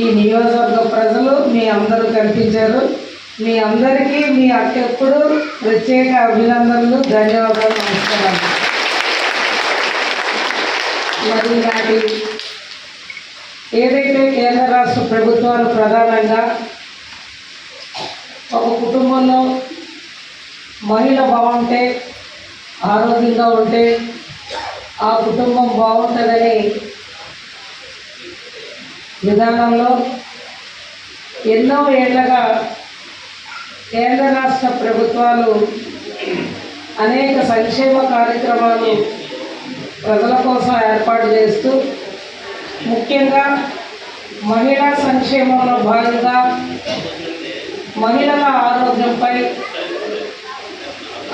ఈ నియోజకవర్గ ప్రజలు మీ అందరూ కనిపించారు. మీ అందరికీ మీ అక్కెప్పుడు ప్రత్యేక అభినందనలు ధన్యవాదాలు నమస్కారాలు. మరి నాటి ఏదైతే కేంద్ర రాష్ట్ర ప్రభుత్వాలు ప్రధానంగా ఒక కుటుంబంలో మహిళ బాగుంటే ఆరోగ్యంగా ఉంటే ఆ కుటుంబం బాగుంటుందని విధానంలో ఎన్నో ఏళ్ళగా కేంద్ర రాష్ట్ర ప్రభుత్వాలు అనేక సంక్షేమ కార్యక్రమాలు ప్రజల కోసం ఏర్పాటు చేస్తూ ముఖ్యంగా మహిళా సంక్షేమంలో భాగంగా మహిళల ఆరోగ్యంపై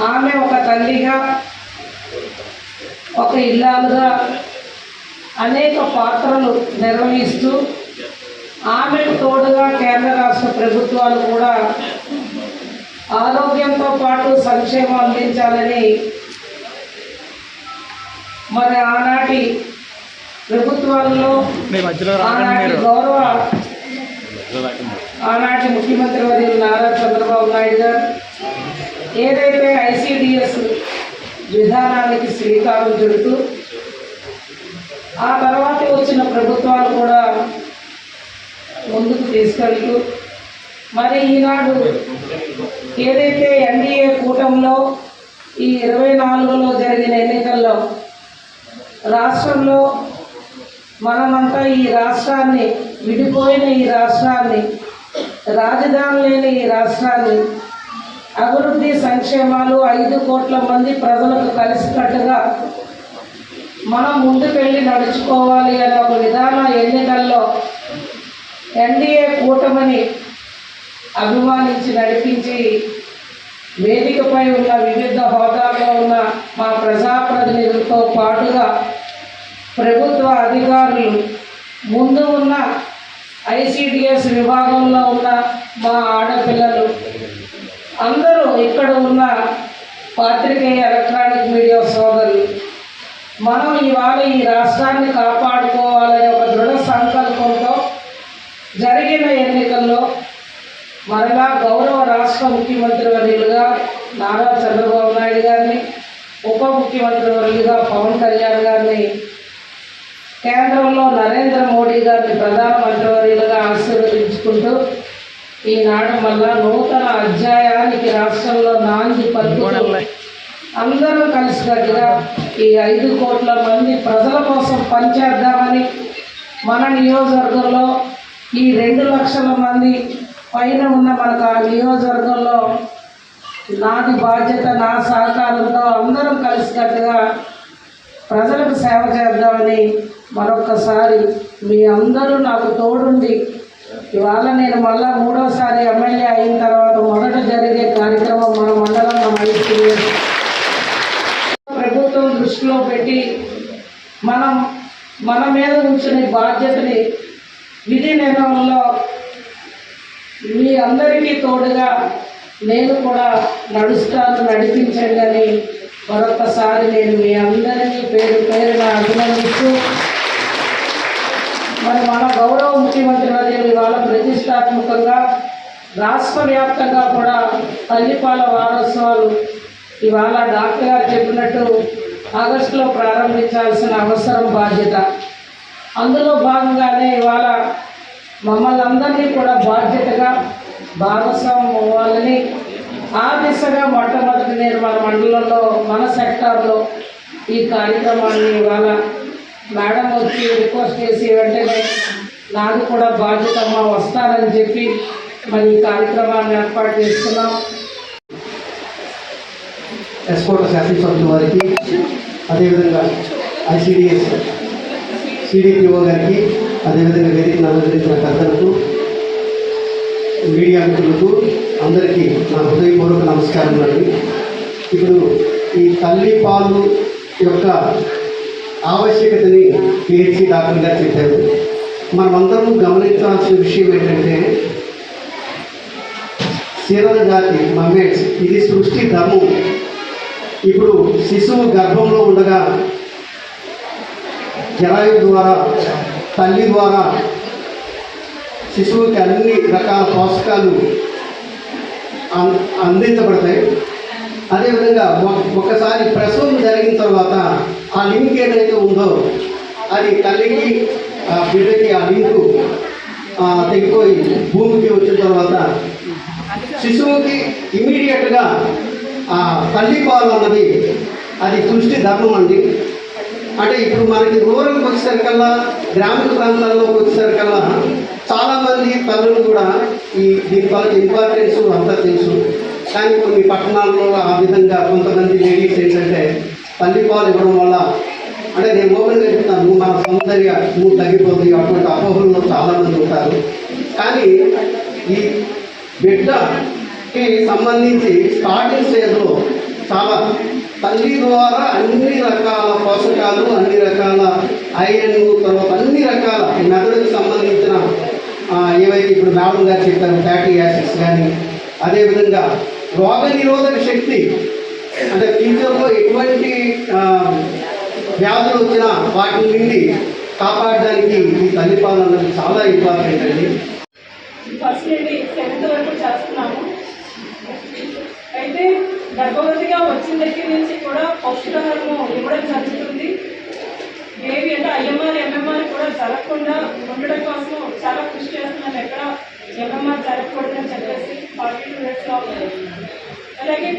ఆమె ఒక తల్లిగా ఒక ఇల్లాలుగా అనేక పాత్రలు నిర్వహిస్తూ ఆమెకు తోడుగా కేంద్ర రాష్ట్ర ప్రభుత్వాలు కూడా ఆరోగ్యంతో పాటు సంక్షేమం అందించాలని మరి ఆనాటి ప్రభుత్వాల్లో ఆనాటి గౌరవ ఆనాటి ముఖ్యమంత్రి వర్యులు నారా చంద్రబాబు నాయుడు గారు ఏదైతే ఐసిడిఎస్ విధానానికి శ్రీకారం చుడుతూ ఆ తర్వాత వచ్చిన ప్రభుత్వాలు ముందుకు తీసుకెళ్తూ మరి ఈనాడు ఏదైతే ఎన్డీఏ కూటమిలో ఈ ఇరవై నాలుగులో జరిగిన ఎన్నికల్లో రాష్ట్రంలో మనమంతా ఈ రాష్ట్రాన్ని విడిపోయిన ఈ రాష్ట్రాన్ని రాజధాని లేని ఈ రాష్ట్రాన్ని అభివృద్ధి సంక్షేమాలు ఐదు కోట్ల మంది ప్రజలకు కలిసినట్టుగా మనం ముందుకెళ్ళి నడుచుకోవాలి అనే ఒక విధాన ఎన్నికల్లో ఎన్డీఏ కూటమిని అభిమానించి నడిపించి వేదికపై ఉన్న వివిధ హోదాల్లో ఉన్న మా ప్రజాప్రతినిధులతో పాటుగా ప్రభుత్వ అధికారులు ముందు ఉన్న ఐసిడిఎస్ విభాగంలో ఉన్న మా ఆడపిల్లలు అందరూ ఇక్కడ ఉన్న పాత్రికేయ ఎలక్ట్రానిక్ మీడియా సోదరులు. మనం ఇవాళ ఈ రాష్ట్రాన్ని కాపాడుకోవాలనే ఒక దృఢ సంకల్పంతో జరిగిన ఎన్నికల్లో మరలా గౌరవ రాష్ట్ర ముఖ్యమంత్రి వర్యులుగా నారా చంద్రబాబు నాయుడు గారిని ఉప ముఖ్యమంత్రి వర్యులుగా పవన్ కళ్యాణ్ గారిని కేంద్రంలో నరేంద్ర మోడీ గారిని ప్రధానమంత్రి వర్యులుగా ఆశీర్వదించుకుంటూ ఈనాడు మళ్ళా నూతన అధ్యాయానికి రాష్ట్రంలో నాంది పలుకుతూ అందరూ కలిసికట్టుగా ఈ ఐదు కోట్ల మంది ప్రజల కోసం పనిచేద్దామని మన నియోజకవర్గంలో ఈ రెండు లక్షల మంది పైన ఉన్న మనకు ఆ నియోజకవర్గంలో నాది బాధ్యత నా సహకారంతో అందరం కలిసికట్టుగా ప్రజలకు సేవ చేద్దామని మరొక్కసారి మీ అందరూ నాకు తోడుండి ఇవాళ నేను మళ్ళా మూడోసారి ఎమ్మెల్యే అయిన తర్వాత మొదట జరిగే కార్యక్రమం మన మండలం మన ప్రభుత్వం దృష్టిలో పెట్టి మనం మన మీద ఉంచిన బాధ్యతని విధి నిర్వహణలో మీ అందరికీ తోడుగా నేను కూడా నడుస్తాను నడిపించండి మరొకసారి నేను మీ అందరినీ పేరు పేరున అభినందిస్తూ మరి మన గౌరవ ముఖ్యమంత్రి వర్యులు ఇవాళ ప్రతిష్టాత్మకంగా రాష్ట్ర వ్యాప్తంగా కూడా తల్లిపాల వారోత్సవాలు ఇవాళ డాక్టర్ గారు చెప్పినట్టు ఆగస్టులో ప్రారంభించాల్సిన అవసరం బాధ్యత. అందులో భాగంగానే ఇవాళ మమ్మల్ని అందరినీ కూడా బాధ్యతగా భాగస్వామ్యం అవ్వాలని ఆ దిశగా మొట్టమొదటి నేను మన మండలంలో మన సెక్టార్లో ఈ కార్యక్రమాన్ని ఇవాళ మేడం వచ్చి రిక్వెస్ట్ చేసి వెంటనే నాకు కూడా బాధ్యత అమ్మ వస్తానని చెప్పి మరి ఈ కార్యక్రమాన్ని ఏర్పాటు చేసుకున్నాం ఎస్కోట శాసనసభ్యుల వారికి అదేవిధంగా ఐసిడిఎస్ సిడిపిఓ గారికి అదేవిధంగా వేదికను అలంకరించిన పెద్దలకు మీడియా మిత్రులకు అందరికీ నా హృదయపూర్వక నమస్కారం అండి. ఇప్పుడు ఈ తల్లి పాలు యొక్క ఆవశ్యకతని పిహెచ్సి డాక్టర్ గారు చెప్పారు. మనమందరం గమనించాల్సిన విషయం ఏంటంటే శీలన జాతి మమ్మేట్స్ ఇది సృష్టి ధర్మం. ఇప్పుడు శిశువు గర్భంలో ఉండగా జరాయు ద్వారా తల్లి ద్వారా శిశువుకి అన్ని రకాల పోషకాలు అం- అందించబడతాయి. అదేవిధంగా ఒకసారి ప్రసవం జరిగిన తర్వాత ఆ లింక్ ఏదైతే ఉందో అది తల్లికి ఆ బిడ్డకి ఆ లింకు తెగిపోయి భూమికి వచ్చిన తర్వాత శిశువుకి ఇమీడియట్గా ఆ తల్లి పాలు అన్నది అది దృష్టి ధర్మం అండి. అంటే ఇప్పుడు మనకి రూరల్కి వచ్చేసరికల్లా గ్రామీణ ప్రాంతాల్లోకి వచ్చేసరికల్లా చాలామంది తల్లులు కూడా ఈ దీని వల్ల ఇంపార్టెన్స్ అంతా తెలుసు. కానీ కొన్ని పట్టణాల్లో ఆ విధంగా కొంతమంది లేడీస్ ఏంటంటే తల్లి పాలు ఇవ్వడం వల్ల అంటే నేను ఓపెన్గా చెప్తాను నువ్వు మన సౌందర్య నువ్వు తగ్గిపోతుంది అటువంటి అపోహల్లో చాలామంది ఉంటారు. కానీ ఈ బిడ్డకి సంబంధించి స్టార్టింగ్ స్టేజ్లో చాలా తల్లి ద్వారా అన్ని రకాల పోషకాలు అన్ని రకాల ఐరన్ తర్వాత అన్ని రకాల మెదడుకు సంబంధించిన ఏవైతే ఇప్పుడు మేడం గారు చెప్పారు ఫ్యాటీ యాసిడ్స్ కానీ అదేవిధంగా రోగ నిరోధక శక్తి అంటే ఫ్యూచర్లో ఎటువంటి వ్యాధులు వచ్చినా వాటి నుండి కాపాడడానికి ఈ తల్లిపాలు అన్నది చాలా ఇంపార్టెంట్ అండి. ఫస్ట్ సెవెంత్ వరకు చేస్తున్నాము. అయితే గర్భవతిగా వచ్చిన దగ్గర నుంచి కూడా పౌష్టికాహారము ఇవ్వడం జరుగుతుంది. బేబీ అంటే ఐఎంఆర్ ఎంఎంఆర్ కూడా జరగకుండా ఉండడం కోసం చాలా కృషి చేస్తున్నారు ఎక్కడ ఎంఎంఆర్ జరగకూడదని చెప్పేసి ఫార్టీ టూ డేస్ అలాగే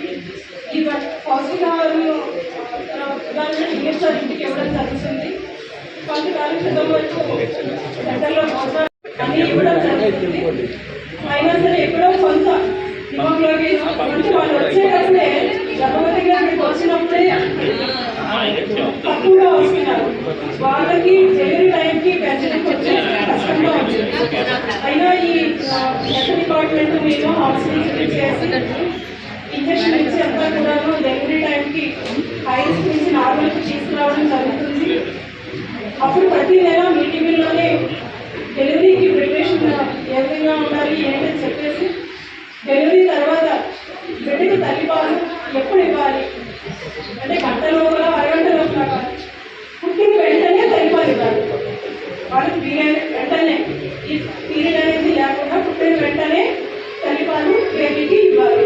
ఈ పౌష్టికాహారం ఉదాహరణ టీఎస్ఆర్ ఇంటికి ఇవ్వడం జరుగుతుంది. కొంతకాలం క్రితం వరకు సెంటర్లో భోజనాలు అన్నీ ఇవ్వడం జరుగుతుంది. అయినా సరే ఎక్కడో వాళ్ళు వచ్చేటప్పుడే గర్భవతిగా ఇక్కడికి వచ్చినప్పుడే తక్కువగా వస్తున్నారు. వాళ్ళకి డెలివరీ టైంకి పెంచడానికి వచ్చే కష్టంగా వచ్చింది అయినా ఈ హెల్త్ డిపార్ట్మెంట్ మేము హాస్పిటల్ చేసి ఇంజక్షన్ ఇచ్చి అంతా కూడాను డెలివరీ టైంకి హైస్ నుంచి నార్మల్కి తీసుకురావడం జరుగుతుంది. అప్పుడు ప్రతి నెల మీటింగ్లోనే డెలివరీకి ప్రిపరేషన్ ఏ విధంగా ఉండాలి ఏంటని చెప్పేసి డెలివరీ తర్వాత బిడ్డకి తల్లిపాలు ఎప్పుడు ఇవ్వాలి? అంటే గంట లోపల అరగంట లోపల పుట్టిన వెంటనే తల్లిపాలు ఇవ్వాలి. వాళ్ళకి పీరియడ్ వెంటనే ఈ పీరియడ్ అనేది లేకుండా పుట్టిన వెంటనే తల్లిపాలు బేబీకి ఇవ్వాలి.